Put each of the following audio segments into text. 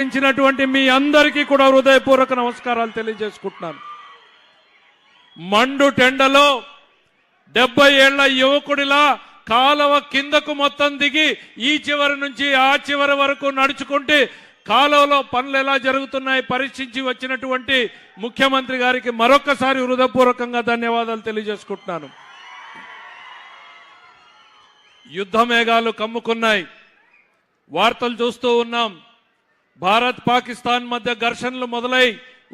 ఇచ్చినటువంటి మీ అందరికీ కూడా హృదయపూర్వక నమస్కారాలు తెలియజేసుకుంటున్నాను. మండు టెండలో డెబ్బై ఏళ్ళ యువకుడిలా కాలువ కిందకు మొత్తం దిగి ఈ చివరి నుంచి ఆ చివరి వరకు నడుచుకుంటే కాలువలో పనులు ఎలా జరుగుతున్నాయి పరీక్షించి వచ్చినటువంటి ముఖ్యమంత్రి గారికి మరొకసారి హృదయపూర్వకంగా ధన్యవాదాలు తెలియజేసుకుంటున్నాను. యుద్ధ మేఘాలు కమ్ముకున్నాయి. వార్తలు చూస్తూ ఉన్నాం. భారత్ పాకిస్తాన్ మధ్య ఘర్షణలు మొదలై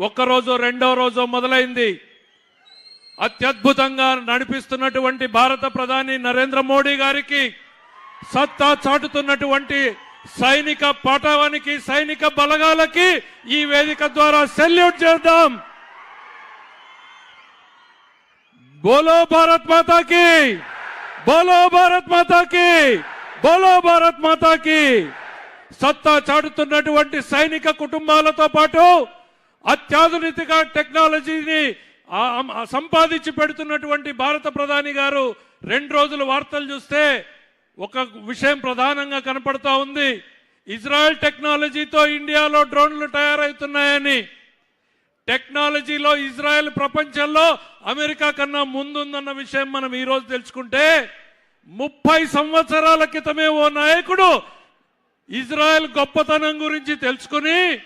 ఒక్కరోజు రెండో రోజు మొదలైంది. అత్యద్భుతంగా నడిపిస్తున్నటువంటి భారత ప్రధాని నరేంద్ర మోడీ గారికి సత్తా చాటుతున్నటువంటి సైనిక పాఠవానికి సైనిక బలగాలకి ఈ వేదిక ద్వారా సెల్యూట్ చేద్దాం. బోలో భారత్ మాతాకి బోలో భారత్ మాతాకి బోలో భారత్ మాతాకి. సత్తా చాటుతున్నటువంటి సైనిక కుటుంబాలతో పాటు అత్యాధునిక టెక్నాలజీని సంపాదించి పెడుతున్నటువంటి భారత ప్రధాని గారు రెండు రోజులు వార్తలు చూస్తే ఒక విషయం ప్రధానంగా కనపడతా ఉంది. ఇజ్రాయెల్ టెక్నాలజీతో ఇండియాలో డ్రోన్లు తయారవుతున్నాయని టెక్నాలజీలో ఇజ్రాయెల్ ప్రపంచంలో అమెరికా కన్నా ముందుందన్న విషయం మనం ఈరోజు తెలుసుకుంటే ముప్పై సంవత్సరాల క్రితమే ఓ నాయకుడు ఇజ్రాయెల్ గొప్పతనం గురించి తెలుసుకుని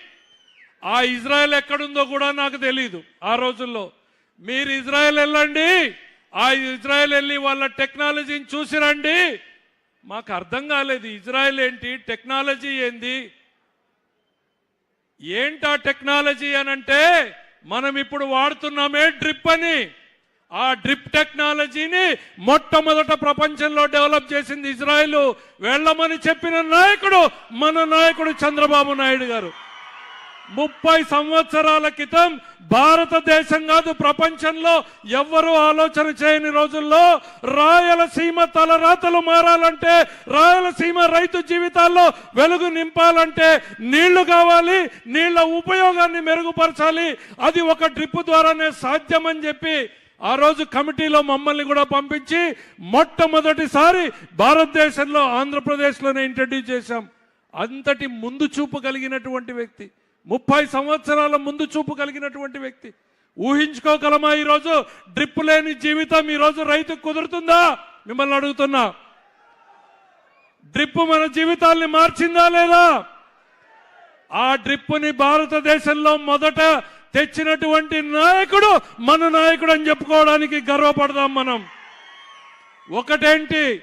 ఆ ఇజ్రాయెల్ ఎక్కడుందో కూడా నాకు తెలియదు ఆ రోజుల్లో. మీరు ఇజ్రాయెల్ వెళ్ళండి ఆ ఇజ్రాయెల్ వెళ్ళి వాళ్ళ టెక్నాలజీని చూసి రండి. మాకు అర్థం కాలేదు ఇజ్రాయెల్ ఏంటి టెక్నాలజీ ఏంది? ఏంటా టెక్నాలజీ అని అంటే మనం ఇప్పుడు వాడుతున్నామే డ్రిప్ అని. ఆ డ్రిప్ టెక్నాలజీని మొట్టమొదట ప్రపంచంలో డెవలప్ చేసింది ఇజ్రాయెల్. వెళ్ళమని చెప్పిన నాయకుడు మన నాయకుడు చంద్రబాబు నాయుడు గారు. ముప్పై సంవత్సరాల క్రితం భారతదేశం కాదు ప్రపంచంలో ఎవ్వరూ ఆలోచన చేయని రోజుల్లో రాయలసీమ తలరాతలు మారాలంటే రాయలసీమ రైతు జీవితాల్లో వెలుగు నింపాలంటే నీళ్ళు కావాలి నీళ్ళ ఉపయోగాన్ని మెరుగుపరచాలి. అది ఒక డ్రిప్ ద్వారానే సాధ్యమని చెప్పి ఆ రోజు కమిటీలో మమ్మల్ని కూడా పంపించి మొట్టమొదటిసారి భారతదేశంలో ఆంధ్రప్రదేశ్లోనే ఇంట్రడ్యూస్ చేశాం. అంతటి ముందు చూపు కలిగినటువంటి వ్యక్తి ముప్పై సంవత్సరాల ముందు చూపు కలిగినటువంటి వ్యక్తి. ఊహించుకోగలమా ఈరోజు? డ్రిప్ లేని జీవితం ఈరోజు రైతుకు కుదురుతుందా? మిమ్మల్ని అడుగుతున్నా. డ్రిప్ మన జీవితాల్ని మార్చిందా లేదా? ఆ డ్రిప్పుని భారతదేశంలో మొదట తెచ్చినటువంటి నాయకుడు మన నాయకుడు అని చెప్పుకోవడానికి గర్వపడదాం మనం. ఒకటేంటి?